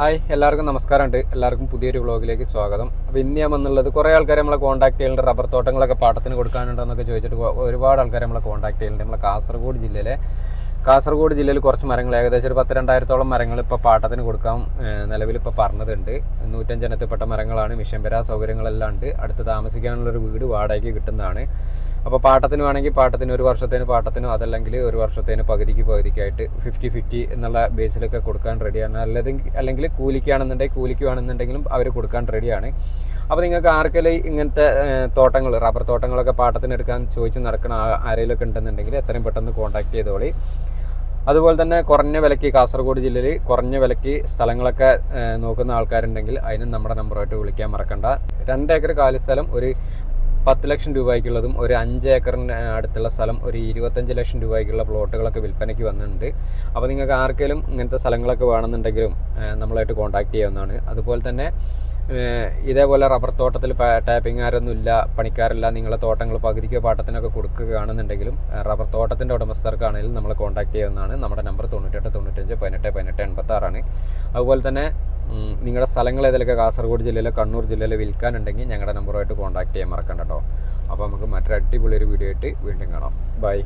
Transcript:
Hi എല്ലാവർക്കും നമസ്കാരമുണ്ട്. എല്ലാവർക്കും പുതിയൊരു വ്ളോഗിലേക്ക് സ്വാഗതം. അപ്പോൾ ഇന്ന് ഞാൻ വന്നുള്ളത് കുറേ ആൾക്കാർ നമ്മളെ കോൺടാക്ട് ചെയ്യുന്നുണ്ട് റബ്ബർ തോട്ടങ്ങളൊക്കെ പാട്ടത്തിന് കൊടുക്കാനുണ്ടെന്നൊക്കെ ചോദിച്ചിട്ട് ഒരുപാട് ആൾക്കാർ നമ്മളെ കോൺടാക്ട് ചെയ്യുന്നുണ്ട് നമ്മളെ കാസർഗോഡ് ജില്ലയിലെ കാസർഗോഡ് ജില്ലയിൽ കുറച്ച് മരങ്ങൾ ഏകദേശം ഒരു പത്ത് രണ്ടായിരത്തോളം മരങ്ങൾ ഇപ്പോൾ പാട്ടത്തിന് കൊടുക്കാൻ നിലവിൽ ഇപ്പോൾ പറഞ്ഞതുണ്ട് നൂറ്റഞ്ചനത്തിൽപ്പെട്ട മരങ്ങളാണ്. മിഷൻ പെരാ സൗകര്യങ്ങളെല്ലാം ഉണ്ട്. അടുത്ത് താമസിക്കാനുള്ളൊരു വീട് വാടകയ്ക്ക് കിട്ടുന്നതാണ്. അപ്പോൾ പാട്ടത്തിന് വേണമെങ്കിൽ പാട്ടത്തിന് ഒരു വർഷത്തേന് പാട്ടത്തിനോ അതല്ലെങ്കിൽ ഒരു വർഷത്തേന് പകുതിക്ക് പകുതിക്കായിട്ട് ഫിഫ്റ്റി ഫിഫ്റ്റി എന്നുള്ള ബേസിലൊക്കെ കൊടുക്കാൻ റെഡിയാണ് അല്ലെങ്കിൽ അല്ലെങ്കിൽ കൂലിക്കാണെന്നുണ്ടെങ്കിൽ കൂലിക്ക് വേണമെന്നുണ്ടെങ്കിലും അവർ കൊടുക്കാൻ റെഡിയാണ് അപ്പോൾ നിങ്ങൾക്ക് ആർക്കെങ്കിലും ഇങ്ങനത്തെ തോട്ടങ്ങൾ റബ്ബർ തോട്ടങ്ങളൊക്കെ പാട്ടത്തിന് എടുക്കാൻ ചോദിച്ച് നടക്കുന്ന ആ- ആരെങ്കിലുമൊക്കെ ഉണ്ടെന്നുണ്ടെങ്കിൽ എത്രയും പെട്ടെന്ന് കോൺടാക്ട് ചെയ്തോളി. അതുപോലെ തന്നെ കുറഞ്ഞ വിലയ്ക്ക് കാസർഗോഡ് ജില്ലയിൽ കുറഞ്ഞ വിലയ്ക്ക് സ്ഥലങ്ങളൊക്കെ നോക്കുന്ന ആൾക്കാരുണ്ടെങ്കിൽ അതിനും നമ്മുടെ നമ്പറുമായിട്ട് വിളിക്കാൻ മറക്കണ്ട. രണ്ട് ഏക്കർ കാലി സ്ഥലം ഒരു പത്ത് ലക്ഷം രൂപയ്ക്കുള്ളതും ഒരു അഞ്ച് ഏക്കറിന് അടുത്തുള്ള സ്ഥലം ഒരു ഇരുപത്തഞ്ച് ലക്ഷം രൂപയ്ക്കുള്ള പ്ലോട്ടുകളൊക്കെ വിൽപ്പനയ്ക്ക് വന്നിട്ടുണ്ട്. അപ്പോൾ നിങ്ങൾക്ക് ആർക്കെങ്കിലും ഇങ്ങനത്തെ സ്ഥലങ്ങളൊക്കെ വേണമെന്നുണ്ടെങ്കിലും നമ്മളായിട്ട് കോൺടാക്ട് ചെയ്യാവുന്നതാണ്. അതുപോലെ തന്നെ ഇതേപോലെ റബ്ബർ തോട്ടത്തിൽ ടാപ്പിംഗ് ആരൊന്നുമില്ല പണിക്കാരില്ല നിങ്ങളെ തോട്ടങ്ങൾ പകുതിക്കോ പാട്ടത്തിനൊക്കെ കൊടുക്കുകയാണെന്നുണ്ടെങ്കിലും റബ്ബർ തോട്ടത്തിന്റെ ഉടമസ്ഥർക്കാണെങ്കിലും നമ്മളെ കോൺടാക്ട് ചെയ്യുന്നതാണ് നമ്മുടെ നമ്പർ തൊണ്ണൂറ്റെട്ട് തൊണ്ണൂറ്റഞ്ച് പതിനെട്ട് പതിനെട്ട് എൺപത്താറാണ്. അതുപോലെ തന്നെ നിങ്ങളുടെ സ്ഥലങ്ങൾ ഏതെങ്കിലുമൊക്കെ കാസർഗോഡ് ജില്ലയിലോ കണ്ണൂർ ജില്ലയിലോ വിൽക്കാനുണ്ടെങ്കിൽ ഞങ്ങളുടെ നമ്പറുമായിട്ട് കോൺടാക്ട് ചെയ്യാൻ മറക്കണ്ട കേട്ടോ അപ്പോൾ നമുക്ക് മറ്റൊരു അടിപൊളി ഒരു വീഡിയോ ആയിട്ട് വീണ്ടും കാണാം. ബൈ